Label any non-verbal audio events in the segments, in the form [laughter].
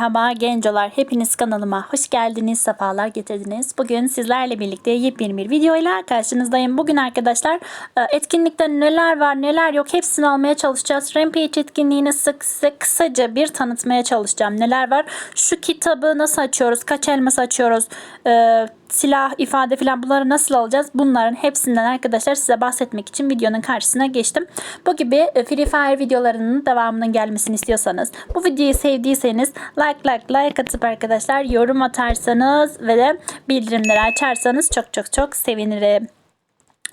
Merhaba gencolar, hepiniz kanalıma hoş geldiniz, sefalar getirdiniz. Bugün sizlerle birlikte yepyeni bir videoyla karşınızdayım. Bugün arkadaşlar e, etkinlikte neler var neler yok hepsini almaya çalışacağız. Rampage etkinliğini sık size kısaca bir tanıtmaya çalışacağım. Neler var? Şu kitabı nasıl açıyoruz, kaç elmas açıyoruz, e, silah, ifade falan bunları nasıl alacağız? Bunların hepsinden arkadaşlar size bahsetmek için videonun karşısına geçtim. Bu gibi e, Free Fire videolarının devamının gelmesini istiyorsanız, bu videoyu sevdiyseniz like like like atıp arkadaşlar yorum atarsanız ve de bildirimleri açarsanız çok çok çok sevinirim.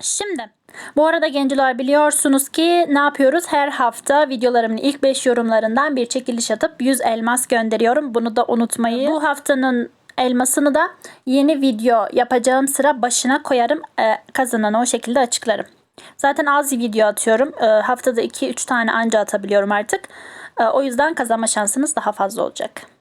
Şimdi bu arada gençler biliyorsunuz ki ne yapıyoruz? Her hafta videolarımın ilk 5 yorumlarından bir çekiliş atıp 100 elmas gönderiyorum. Bunu da unutmayın. Bu haftanın elmasını da yeni video yapacağım sıra başına koyarım. Ee, kazananı o şekilde açıklarım. Zaten az video atıyorum. Ee, haftada 2-3 tane anca atabiliyorum artık. Ee, o yüzden kazanma şansınız daha fazla olacak.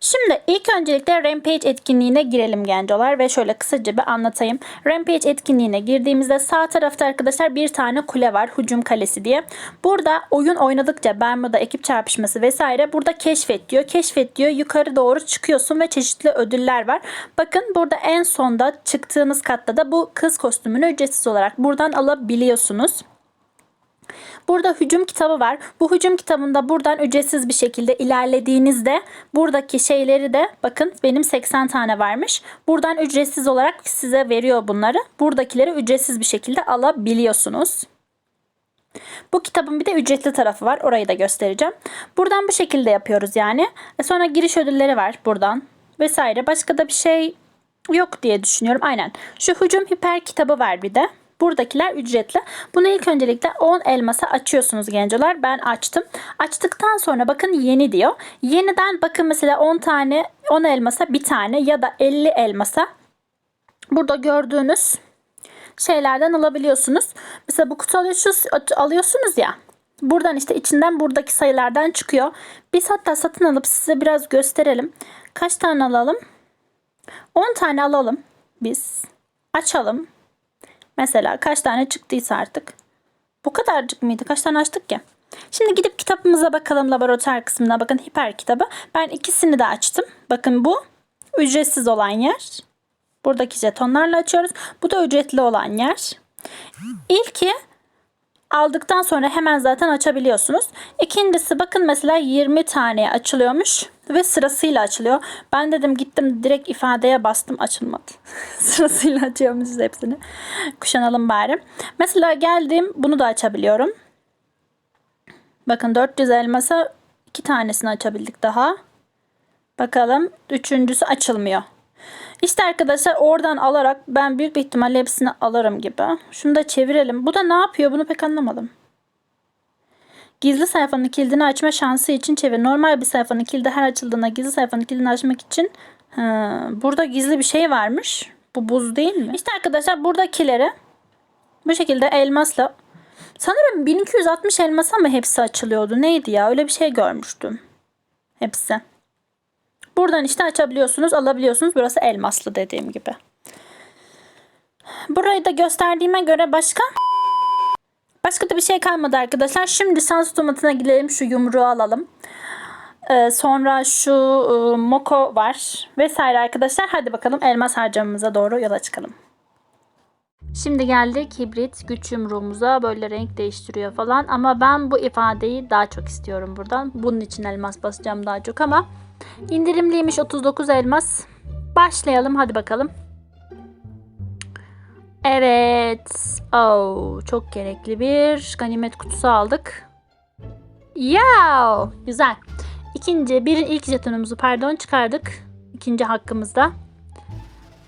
Şimdi ilk öncelikle Rampage etkinliğine girelim gencolar ve şöyle kısaca bir anlatayım. Rampage etkinliğine girdiğimizde sağ tarafta arkadaşlar bir tane kule var. Hücum kalesi diye. Burada oyun oynadıkça Bermuda ekip çarpışması vesaire burada keşfet diyor. Keşfet diyor. Yukarı doğru çıkıyorsun ve çeşitli ödüller var. Bakın burada en sonda çıktığınız katta da bu kız kostümünü ücretsiz olarak buradan alabiliyorsunuz. Burada hücum kitabı var. Bu hücum kitabında buradan ücretsiz bir şekilde ilerlediğinizde buradaki şeyleri de bakın benim 80 tane varmış. Buradan ücretsiz olarak size veriyor bunları. Buradakileri ücretsiz bir şekilde alabiliyorsunuz. Bu kitabın bir de ücretli tarafı var. Orayı da göstereceğim. Buradan bu şekilde yapıyoruz yani. E sonra giriş ödülleri var buradan vesaire. Başka da bir şey yok diye düşünüyorum. Aynen. Şu hücum hiper kitabı var bir de. Buradakiler ücretli. Bunu ilk öncelikle 10 elmasa açıyorsunuz gencolar. Ben açtım. Açtıktan sonra bakın yeni diyor. Yeniden bakın mesela 10 tane 10 elmasa bir tane ya da 50 elmasa burada gördüğünüz şeylerden alabiliyorsunuz. Mesela bu kutu alıyorsunuz, alıyorsunuz ya. Buradan işte içinden buradaki sayılardan çıkıyor. Biz hatta satın alıp size biraz gösterelim. Kaç tane alalım? 10 tane alalım biz. Açalım. Mesela kaç tane çıktıysa artık. Bu kadarcık mıydı? Kaç tane açtık ki? Şimdi gidip kitabımıza bakalım laboratuvar kısmına. Bakın hiper kitabı. Ben ikisini de açtım. Bakın bu ücretsiz olan yer. Buradaki jetonlarla açıyoruz. Bu da ücretli olan yer. İlki aldıktan sonra hemen zaten açabiliyorsunuz. İkincisi bakın mesela 20 taneye açılıyormuş ve sırasıyla açılıyor. Ben dedim gittim direkt ifadeye bastım açılmadı. [laughs] sırasıyla açıyormuşuz hepsini. Kuşanalım bari. Mesela geldim bunu da açabiliyorum. Bakın 400 elmasa iki tanesini açabildik daha. Bakalım üçüncüsü açılmıyor. İşte arkadaşlar oradan alarak ben büyük bir ihtimalle hepsini alırım gibi. Şunu da çevirelim. Bu da ne yapıyor bunu pek anlamadım. Gizli sayfanın kilidini açma şansı için çevir. Normal bir sayfanın kilidi her açıldığında gizli sayfanın kilidini açmak için ha, burada gizli bir şey varmış. Bu buz değil mi? İşte arkadaşlar buradakileri bu şekilde elmasla sanırım 1260 elmasa mı hepsi açılıyordu? Neydi ya? Öyle bir şey görmüştüm. Hepsi. Buradan işte açabiliyorsunuz, alabiliyorsunuz. Burası elmaslı dediğim gibi. Burayı da gösterdiğime göre başka başka da bir şey kalmadı arkadaşlar. Şimdi sans tomatına gidelim. Şu yumruğu alalım. Ee, sonra şu e, moko var vesaire arkadaşlar. Hadi bakalım elmas harcamamıza doğru yola çıkalım. Şimdi geldik hibrit güç yumruğumuza böyle renk değiştiriyor falan ama ben bu ifadeyi daha çok istiyorum buradan. Bunun için elmas basacağım daha çok ama indirimliymiş 39 elmas. Başlayalım hadi bakalım. Evet. Oh, çok gerekli bir ganimet kutusu aldık. Ya, güzel. İkinci, birin ilk jetonumuzu pardon çıkardık. İkinci hakkımızda.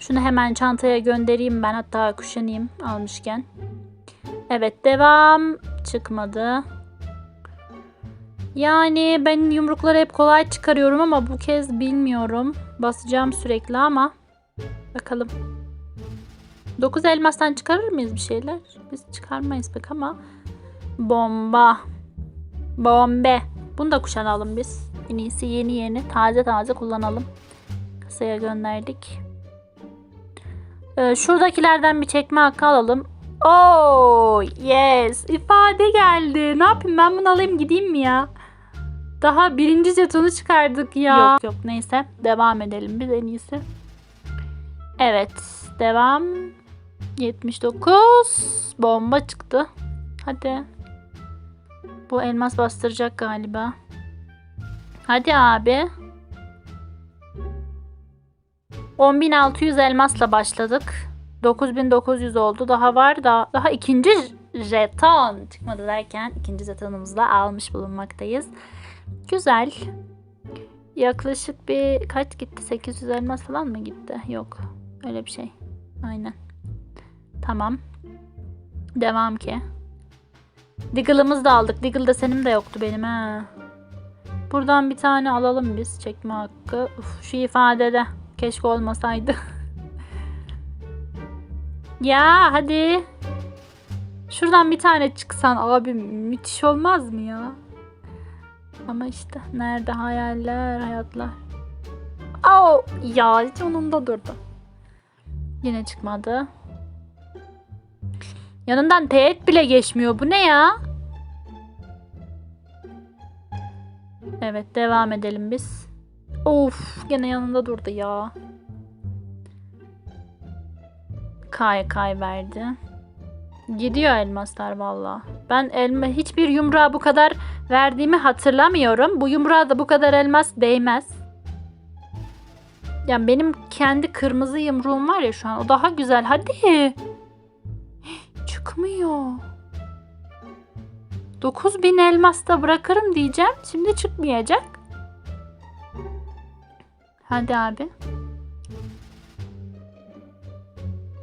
Şunu hemen çantaya göndereyim ben hatta kuşanayım almışken. Evet devam. Çıkmadı. Yani ben yumrukları hep kolay çıkarıyorum ama bu kez bilmiyorum. Basacağım sürekli ama. Bakalım. 9 elmastan çıkarır mıyız bir şeyler? Biz çıkarmayız pek ama. Bomba. Bombe. Bunu da kuşanalım biz. En iyisi yeni yeni taze taze kullanalım. Kasaya gönderdik. Ee, şuradakilerden bir çekme hakkı alalım. Oh yes. ifade geldi. Ne yapayım ben bunu alayım gideyim mi ya? Daha birinci jetonu çıkardık ya. Yok yok neyse. Devam edelim biz en iyisi. Evet. Devam. 79. Bomba çıktı. Hadi. Bu elmas bastıracak galiba. Hadi abi. 10.600 elmasla başladık. 9900 oldu. Daha var da daha ikinci jeton çıkmadı derken ikinci jetonumuzu da almış bulunmaktayız. Güzel. Yaklaşık bir kaç gitti? 800 elmas falan mı gitti? Yok. Öyle bir şey. Aynen. Tamam. Devam ki. Diggle'ımızı da aldık. Diggle de senin de yoktu benim ha. Buradan bir tane alalım biz. Çekme hakkı. Uf, şu ifadede. Keşke olmasaydı. [laughs] ya hadi. Şuradan bir tane çıksan abi müthiş olmaz mı ya? Ama işte nerede hayaller, hayatlar. Au ya hiç onunda durdu. Yine çıkmadı. Yanından teğet bile geçmiyor. Bu ne ya? Evet devam edelim biz. Of gene yanında durdu ya. Kay kay verdi. Gidiyor elmaslar valla. Ben elma hiçbir yumruğa bu kadar verdiğimi hatırlamıyorum. Bu yumruğa da bu kadar elmas değmez. Yani benim kendi kırmızı yumruğum var ya şu an. O daha güzel. Hadi. Çıkmıyor. 9000 elmas da bırakırım diyeceğim. Şimdi çıkmayacak. Hadi abi.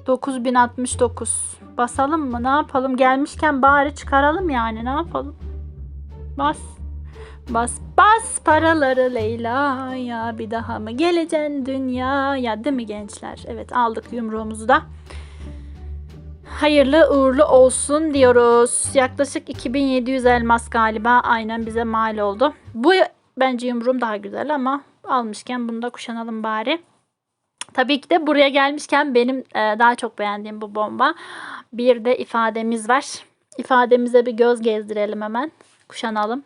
9069. Basalım mı? Ne yapalım? Gelmişken bari çıkaralım yani. Ne yapalım? Bas. Bas bas paraları Leyla ya bir daha mı geleceksin dünyaya değil mi gençler? Evet aldık yumruğumuzu da. Hayırlı uğurlu olsun diyoruz. Yaklaşık 2700 elmas galiba aynen bize mal oldu. Bu bence yumruğum daha güzel ama almışken bunu da kuşanalım bari. Tabii ki de buraya gelmişken benim e, daha çok beğendiğim bu bomba. Bir de ifademiz var. İfademize bir göz gezdirelim hemen. Kuşanalım.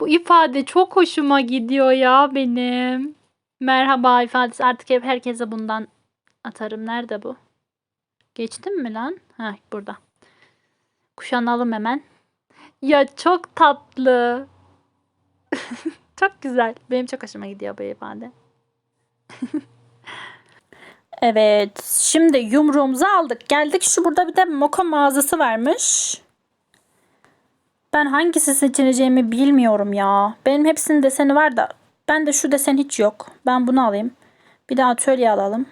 Bu ifade çok hoşuma gidiyor ya benim. Merhaba ifadesi. Artık hep herkese bundan atarım. Nerede bu? Geçtim mi lan? Ha burada. Kuşanalım hemen. Ya çok tatlı. [laughs] çok güzel. Benim çok hoşuma gidiyor bu ifade. [laughs] evet. Şimdi yumruğumuzu aldık. Geldik şu burada bir de moka mağazası varmış. Ben hangisi seçeceğimi bilmiyorum ya. Benim hepsinin deseni var da. Ben de şu desen hiç yok. Ben bunu alayım. Bir de atölye alalım.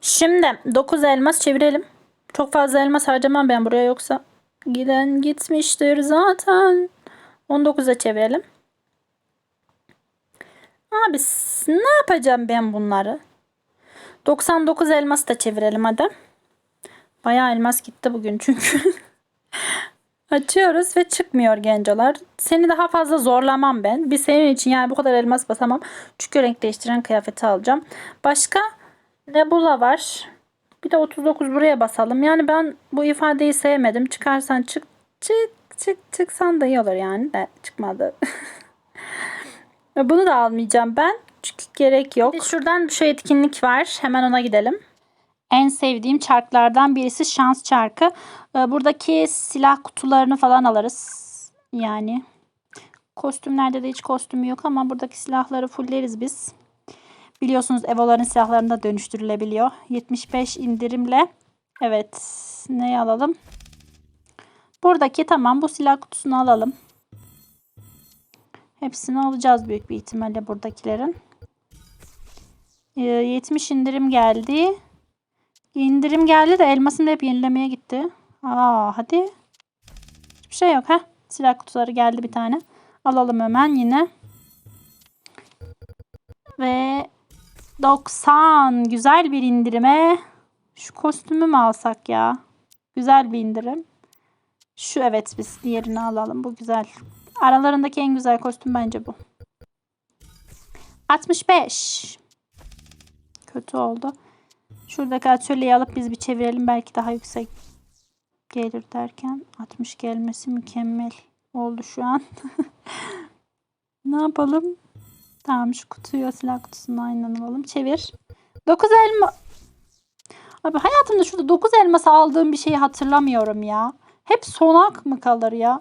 Şimdi 9 elmas çevirelim. Çok fazla elmas harcamam ben buraya yoksa. Giden gitmiştir zaten. 19'a çevirelim. Abi ne yapacağım ben bunları? 99 elmas da çevirelim hadi. Bayağı elmas gitti bugün çünkü. [laughs] Açıyoruz ve çıkmıyor gencolar. Seni daha fazla zorlamam ben. Bir senin için yani bu kadar elmas basamam. Çünkü renk değiştiren kıyafeti alacağım. Başka Nebula var. Bir de 39 buraya basalım. Yani ben bu ifadeyi sevmedim. Çıkarsan çık çık çık çıksan da iyi olur yani. De çıkmadı. [laughs] Bunu da almayacağım ben. Çünkü gerek yok. Bir şuradan şu etkinlik var. Hemen ona gidelim. En sevdiğim çarklardan birisi şans çarkı. Ee, Buradaki silah kutularını falan alırız. Yani kostümlerde de hiç kostümü yok ama buradaki silahları fulleriz biz. Biliyorsunuz Evo'ların silahlarını da dönüştürülebiliyor. 75 indirimle. Evet. Neyi alalım? Buradaki tamam bu silah kutusunu alalım. Hepsini alacağız büyük bir ihtimalle buradakilerin. Ee, 70 indirim geldi. İndirim geldi de elmasını da hep yenilemeye gitti. Aa hadi. Hiçbir şey yok ha. Silah kutuları geldi bir tane. Alalım hemen yine. Ve 90 güzel bir indirime. Şu kostümü mü alsak ya? Güzel bir indirim. Şu evet biz diğerini alalım. Bu güzel. Aralarındaki en güzel kostüm bence bu. 65. Kötü oldu. Şuradaki atölyeyi alıp biz bir çevirelim. Belki daha yüksek gelir derken 60 gelmesi mükemmel oldu şu an. [laughs] ne yapalım? Tamam şu kutuyu silah kutusunu aynen alalım. Çevir. 9 elma. Abi hayatımda şurada 9 elması aldığım bir şeyi hatırlamıyorum ya. Hep sonak mı kalır ya?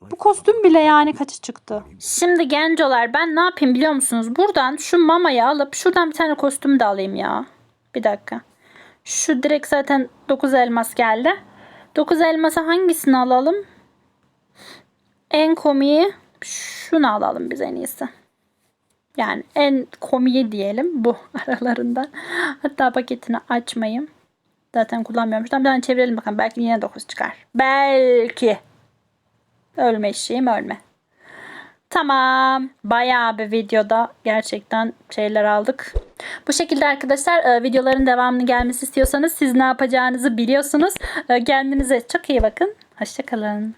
Bu kostüm bile yani kaçı çıktı? Şimdi gencolar ben ne yapayım biliyor musunuz? Buradan şu mamayı alıp şuradan bir tane kostüm de alayım ya. Bir dakika. Şu direkt zaten 9 elmas geldi. 9 elması hangisini alalım? En komiği şunu alalım biz en iyisi. Yani en komiği diyelim bu [laughs] aralarından. Hatta paketini açmayayım. Zaten kullanmıyorum. Şuradan bir tane çevirelim bakalım. Belki yine 9 çıkar. Belki. Ölme eşeğim ölme. Tamam. Bayağı bir videoda gerçekten şeyler aldık. Bu şekilde arkadaşlar e, videoların devamını gelmesi istiyorsanız siz ne yapacağınızı biliyorsunuz. E, Kendinize çok iyi bakın. Hoşçakalın.